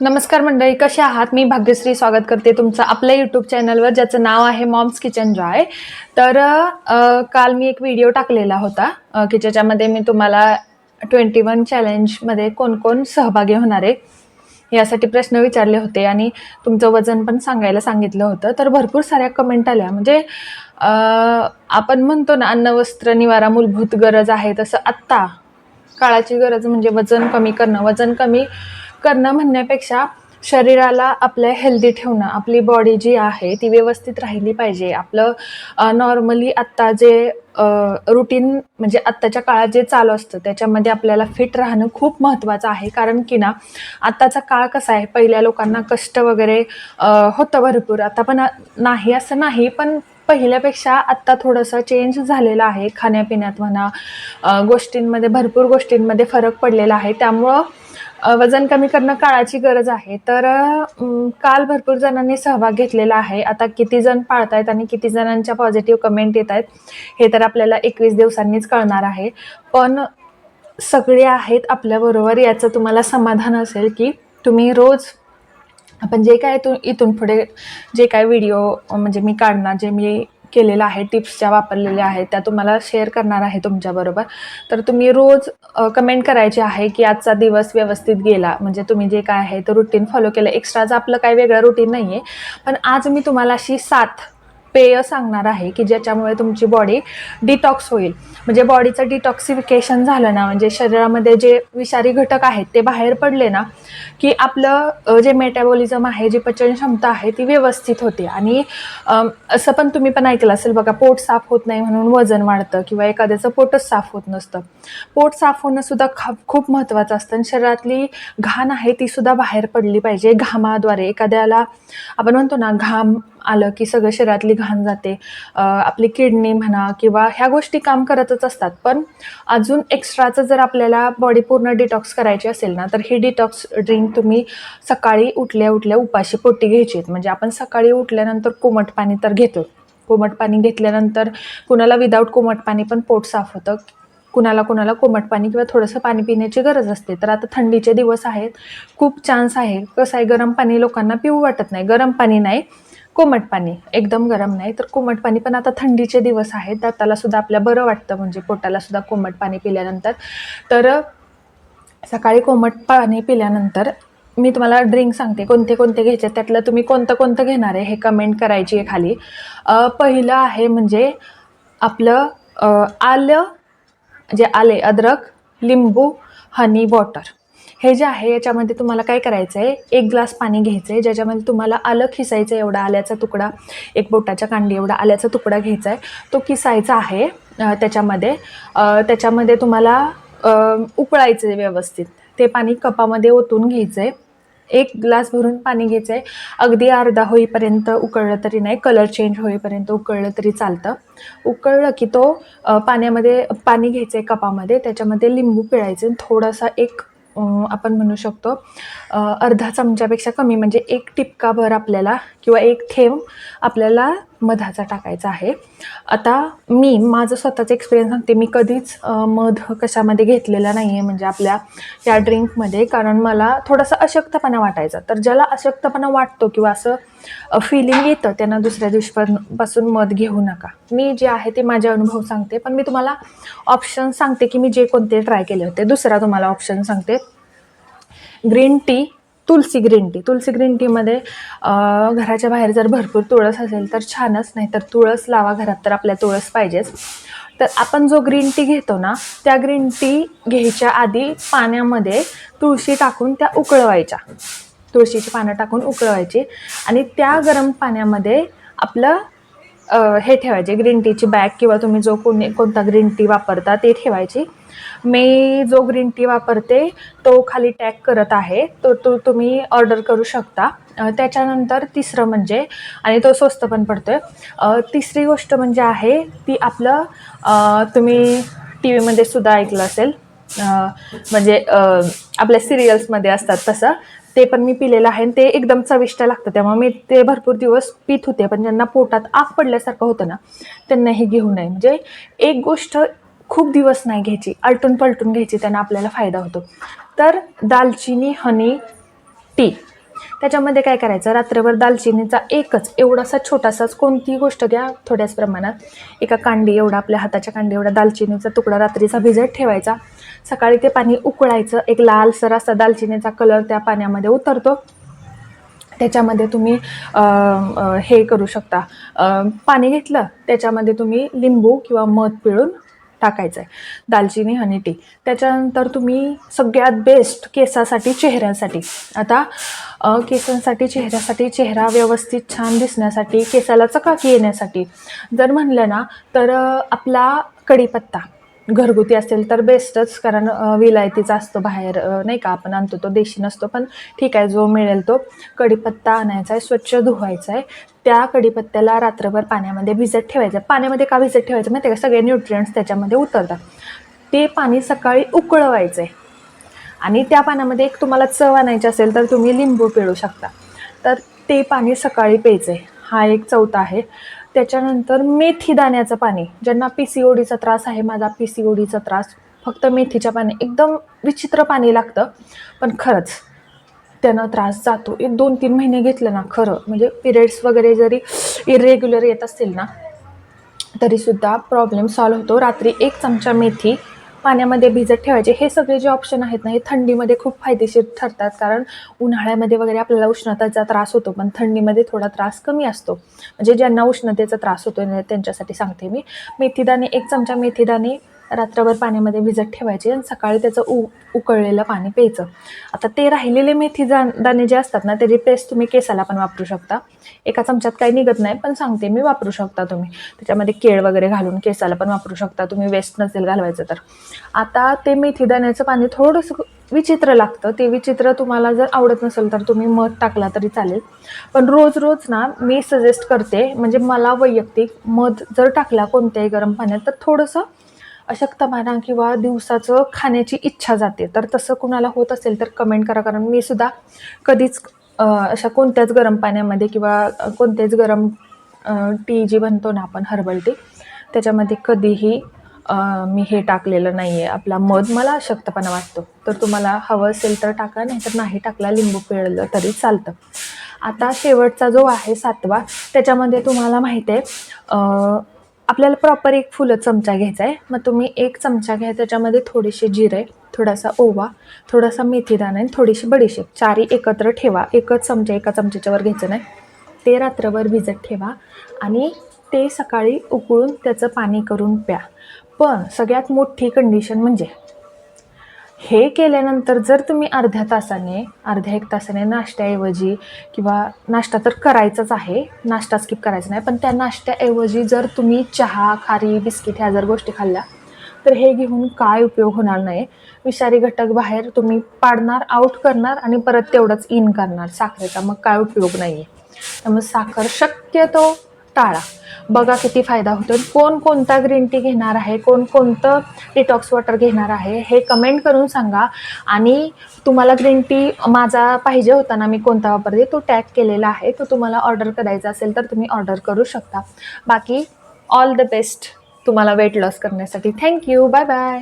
नमस्कार मंडळी कसे आहात? मी भाग्यश्री स्वागत करते तुमचं आपल्या यूट्यूब चॅनलवर ज्याचं नाव आहे मॉम्स किचन जॉय तर काल मी एक व्हिडिओ टाकलेला होता की ज्याच्यामध्ये मी तुम्हाला ट्वेंटी वन चॅलेंजमध्ये कोण कोण सहभागी होणार आहे यासाठी प्रश्न विचारले होते आणि तुमचं वजन पण सांगायला सांगितलं होतं. तर भरपूर साऱ्या कमेंट आल्या. म्हणजे आपण म्हणतो ना अन्न वस्त्र निवारा मूलभूत गरज आहे तसं आत्ता काळाची गरज म्हणजे वजन कमी करणं. वजन कमी करणं म्हणण्यापेक्षा शरीराला आपल्या हेल्दी ठेवणं आपली बॉडी जी आहे ती व्यवस्थित राहिली पाहिजे. आपलं नॉर्मली आत्ता जे रुटीन म्हणजे आत्ताच्या काळात जे चालू असतं त्याच्यामध्ये आपल्याला फिट राहणं खूप महत्त्वाचं आहे. कारण की ना आत्ताचा काळ कसा आहे? पहिल्या लोकांना कष्ट वगैरे होतं भरपूर. आता पण नाही असं नाही पण पहिल्यापेक्षा आत्ता थोडंसं चेंज झालेलं आहे. खाण्यापिण्यात म्हणा गोष्टींमध्ये भरपूर गोष्टींमध्ये फरक पडलेला आहे. त्यामुळं वजन कमी करणं काळाची गरज आहे. तर काल भरपूर जणांनी सहभाग घेतलेला आहे. आता किती जण पाळतायत आणि किती जणांच्या पॉझिटिव्ह कमेंट येत आहेत हे तर आपल्याला एकवीस दिवसांनीच कळणार आहे. पण सगळे आहेत आपल्याबरोबर याचं तुम्हाला समाधान असेल की तुम्ही रोज आपण जे काय इथून इथून पुढे जे काय व्हिडिओ म्हणजे मी काढणार जे मी केलेलं आहे टिप्स ज्या वापरलेल्या आहेत त्या तुम्हाला शेअर करणार आहे तुमच्याबरोबर. तर तुम्ही रोज कमेंट करायचे आहे की आजचा दिवस व्यवस्थित गेला. म्हणजे तुम्ही जे काय आहे ते रुटीन फॉलो केलं. एक्स्ट्राचं आपलं काही वेगळं रुटीन नाही आहे पण आज मी तुम्हाला अशी साथ पेय सांगणार आहे की ज्याच्यामुळे तुमची बॉडी डिटॉक्स होईल. म्हणजे बॉडीचं डिटॉक्सिफिकेशन झालं ना म्हणजे शरीरामध्ये जे विषारी घटक आहेत ते बाहेर पडले ना की आपलं जे मेटाबॉलिझम आहे जी पचन क्षमता आहे ती व्यवस्थित होते. आणि असं पण तुम्ही पण ऐकलं असेल बघा पोट साफ होत नाही म्हणून वजन वाढतं किंवा एखाद्याचं पोटच साफ होत नसतं. पोट साफ होणं सुद्धा खा खूप महत्त्वाचं असतं आणि शरीरातली घाण आहे ती सुद्धा बाहेर पडली पाहिजे. घामाद्वारे एखाद्याला आपण म्हणतो ना घाम आलं की सगळं शरीरातली घाण जाते आपली किडनी म्हणा किंवा ह्या गोष्टी काम करतच असतात. पण अजून एक्स्ट्राचं जर आपल्याला बॉडी पूर्ण डिटॉक्स करायची असेल ना तर ही डिटॉक्स ड्रिंक तुम्ही सकाळी उठल्या उठल्या उपाशी पोटी घ्यायची म्हणजे आपण सकाळी उठल्यानंतर कोमट पाणी तर घेतो कोमट पाणी घेतल्यानंतर कुणाला विदाऊट कोमट पाणी पण पोट साफ होतं. कुणाला कुणाला कोमट पाणी किंवा थोडंसं पाणी पिण्याची गरज असते. तर आता थंडीचे दिवस आहेत. खूप चान्स आहे. कसं आहे? गरम पाणी लोकांना पिऊ वाटत नाही. गरम पाणी नाही. कोमट पाणी एकदम गरम नाही तर कोमट पाणी पण आता थंडीचे दिवस आहेत दाताला सुद्धा आपल्या बरं वाटतं म्हणजे पोटाला सुद्धा कोमट पाणी पिल्यानंतर. तर सकाळी कोमट पाणी पिल्यानंतर मी तुम्हाला ड्रिंक सांगते कोणते कोणते घ्यायचे त्यातलं तुम्ही कोणतं कोणतं घेणार आहे हे कमेंट करायची आहे खाली. पहिलं आहे म्हणजे आपलं आलं जे आले अद्रक लिंबू हनी वॉटर. हे जे आहे याच्यामध्ये तुम्हाला काय करायचं आहे एक ग्लास पाणी घ्यायचं आहे ज्याच्यामध्ये तुम्हाला आलं खिसायचं एवढा आल्याचा तुकडा एक बोटाच्या कांडी एवढा आल्याचा तुकडा घ्यायचा आहे तो किसायचा आहे त्याच्यामध्ये. त्याच्यामध्ये तुम्हाला उकळायचं आहे व्यवस्थित. ते पाणी कपामध्ये ओतून घ्यायचं आहे एक ग्लास भरून पाणी घ्यायचं आहे अगदी अर्धा होईपर्यंत उकळलं तरी नाही कलर चेंज होईपर्यंत उकळलं तरी चालतं. उकळलं की तो पाण्यामध्ये पाणी घ्यायचं आहे कपामध्ये त्याच्यामध्ये लिंबू पिळायचे थोडासा एक आपण म्हणू शकतो अर्धा चमच्यापेक्षा कमी म्हणजे एक टिपकाभर आपल्याला किंवा एक थेंब आपल्याला मधाचा टाकायचा आहे. आता मी माझं स्वतःचं एक्सपिरियन्स सांगते. मी कधीच मध कशामध्ये घेतलेला नाही आहे म्हणजे आपल्या या ड्रिंकमध्ये कारण मला थोडासा अशक्तपणा वाटायचा. तर ज्याला अशक्तपणा वाटतो किंवा असं फिलिंग येतं त्यांना दुसऱ्या दिवशीपासून मध घेऊ नका. मी जे आहे ते माझे अनुभव सांगते. पण मी तुम्हाला ऑप्शन सांगते की मी जे कोणते ट्राय केले होते. दुसरा तुम्हाला ऑप्शन सांगते. ग्रीन टी तुलसी ग्रीन टी. तुलसी ग्रीन टीमध्ये घराच्या बाहेर जर भरपूर तुळस असेल तर छानच नाही तर तुळस लावा घरात तर आपल्या तुळस पाहिजेच. तर आपण जो ग्रीन टी घेतो ना त्या ग्रीन टी घ्यायच्या आधी पाण्यामध्ये तुळशी टाकून त्या उकळवायच्या. तुळशीची पानं टाकून उकळवायची आणि त्या गरम पाण्यामध्ये आपलं हे ठेवायचे ग्रीन टीची बॅग किंवा तुम्ही जो कोणी कोणता ग्रीन टी वापरता ते ठेवायची. मी जो ग्रीन टी वापरते तो खाली टॅग करत आहे. तो तो तुम्ही ऑर्डर करू शकता. त्याच्यानंतर तिसरं म्हणजे आणि तो स्वस्त पण पडतो आहे तिसरी गोष्ट म्हणजे आहे ती आपलं तुम्ही टी व्हीमध्ये सुद्धा ऐकलं असेल. म्हणजे आपल्या सिरियल्समध्ये असतात तसं. ते पण मी पिलेलं आहे आणि ते एकदम चविष्ट लागतं. त्यामुळे मी ते भरपूर दिवस पित होते पण ज्यांना पोटात आग पडल्यासारखं होतं ना त्यांना हे घेऊ नये. म्हणजे एक गोष्ट खूप दिवस नाही घ्यायची आलटून पलटून घ्यायची त्यांना आपल्याला फायदा होतो. तर दालचिनी हनी टी त्याच्यामध्ये काय करायचं? रात्रभर दालचिनीचा एकच एवढासा छोटासाच कोणतीही गोष्ट घ्या थोड्याच प्रमाणात. एका कांडी एवढा आपल्या हाताच्या कांडी एवढा दालचिनीचा तुकडा रात्रीचा भिजत ठेवायचा. सकाळी ते पाणी उकळायचं. एक लालसर असा दालचिनीचा कलर त्या पाण्यामध्ये उतरतो. त्याच्यामध्ये तुम्ही हे करू शकता. पाणी घेतलं त्याच्यामध्ये तुम्ही लिंबू किंवा मध पिळून टाकायचं आहे दालचिनी हनी टी त्याच्यानंतर तुम्ही सगळ्यात बेस्ट केसासाठी चेहऱ्यासाठी. आता केसांसाठी चेहऱ्यासाठी चेहरा व्यवस्थित छान दिसण्यासाठी केसाला चकाकी येण्यासाठी. जर म्हणलं ना तर आपला कढीपत्ता. घरगुती असेल तर बेस्टच कारण विलायतीचा असतो बाहेर नाही का आपण आणतो तो देशी नसतो पण ठीक आहे जो मिळेल तो. कढीपत्ता आणायचा आहे स्वच्छ धुवायचा आहे. त्या कढीपत्त्याला रात्रभर पाण्यामध्ये भिजत ठेवायचं. आहे पाण्यामध्ये का भिजत ठेवायचं माहिती आहे का? सगळे न्यूट्रियंट्स त्याच्यामध्ये उतरतात. ते पाणी सकाळी उकळवायचं आहे आणि त्या पाण्यामध्ये एक तुम्हाला चव आणायची असेल तर तुम्ही लिंबू पिळू शकता. तर ते पाणी सकाळी प्यायचं आहे हा एक चौथा आहे. त्याच्यानंतर मेथी दाण्याचं पाणी ज्यांना पी सी ओडीचा त्रास आहे माझा पी सी ओडीचा त्रास फक्त मेथीच्या पाणी एकदम विचित्र पाणी लागतं पण खरंच त्यानं त्रास जातो. एक दोन तीन महिने घेतलं ना खरं म्हणजे पिरियड्स वगैरे जरी इरेग्युलर येत असतील ना तरीसुद्धा प्रॉब्लेम सॉल्व्ह होतो. रात्री एक चमचा मेथी पाण्यामध्ये भिजत ठेवायचे. हे सगळे जे ऑप्शन आहेत ना हे थंडीमध्ये खूप फायदेशीर ठरतात. कारण उन्हाळ्यामध्ये वगैरे आपल्याला उष्णतेचा त्रास होतो पण थंडीमध्ये थोडा त्रास कमी असतो. म्हणजे ज्यांना उष्णतेचा त्रास होतो त्यांच्यासाठी सांगते मी. मेथीदाणे एक चमचा मेथीदाणे रात्रभर पाण्यामध्ये भिजत ठेवायची आणि सकाळी त्याचं उ उकळलेलं पाणी प्यायचं. आता ते राहिलेले मेथी जा दाणे जे असतात ना त्याची पेस्ट तुम्ही केसाला पण वापरू शकता. एका चमच्यात काही निघत नाही पण सांगते मी वापरू शकता तुम्ही. त्याच्यामध्ये केळ वगैरे घालून केसाला पण वापरू शकता. तुम्ही वेस्ट नसेल घालवायचं तर. आता ते मेथी दाण्याचं पाणी थोडंसं विचित्र लागतं. ते विचित्र तुम्हाला जर आवडत नसेल तर तुम्ही मध टाकला तरी चालेल. पण रोज रोज ना मी सजेस्ट करते म्हणजे मला वैयक्तिक मध जर टाकला कोणत्याही गरम पाण्यात तर थोडंसं अशक्तपणा किंवा दिवसाचं खाण्याची इच्छा जाते. तर तसं कुणाला होत असेल तर कमेंट करा. कारण मी सुद्धा कधीच अशा कोणत्याच गरम पाण्यामध्ये किंवा कोणत्याच गरम टी जी बनतो ना आपण हर्बल टी त्याच्यामध्ये कधीही मी हे टाकलेलं नाही आहे आपला मध मला अशक्तपणा वाटतो. तर तुम्हाला हवं असेल तर टाका नाही तर नाही टाकला लिंबू पिळलं तरी चालतं. आता शेवटचा जो आहे सातवा त्याच्यामध्ये तुम्हाला माहीत आहे आपल्याला प्रॉपर एक फुलं चमचा घ्यायचा आहे मग तुम्ही एक चमचा घ्या त्याच्यामध्ये थोडेसे जिरे थोडासा ओवा थोडासा मेथीदाणा आणि थोडीशी बडीशेप. चारी एकत्र ठेवा. एकच चमचा एका चमच्याच्यावर घ्यायचं नाही. ते रात्रभर भिजत ठेवा आणि ते सकाळी उकळून त्याचं पाणी करून प्या. पण सगळ्यात मोठी कंडिशन म्हणजे हे केल्यानंतर जर तुम्ही अर्ध्या तासाने अर्ध्या एक तासाने नाश्त्याऐवजी किंवा नाश्ता तर करायचाच आहे नाश्ता स्किप करायचा नाही पण त्या नाश्त्याऐवजी जर तुम्ही चहा खारी बिस्किट ह्या जर गोष्टी खाल्ल्या तर हे घेऊन काय उपयोग होणार नाही. विषारी घटक बाहेर तुम्ही पाडणार आउट करणार आणि परत तेवढंच इन करणार. साखरेचा मग काय उपयोग नाही आहे त्यामुळे साखर शक्यतो टाळा. बघा किती फायदा होतो कोण कोणता ग्रीन टी घेणार आहे? कोण कोणतं डिटॉक्स वॉटर घेणार आहे? हे कमेंट करून सांगा. आणि तुम्हाला ग्रीन टी माझा पाहिजे होता ना मी कोणता वापरते तो टॅग केलेला आहे. तो तुम्हाला ऑर्डर करायचा असेल तर तुम्ही ऑर्डर करू शकता. बाकी ऑल द बेस्ट तुम्हाला वेट लॉस करण्यासाठी. Thank you bye bye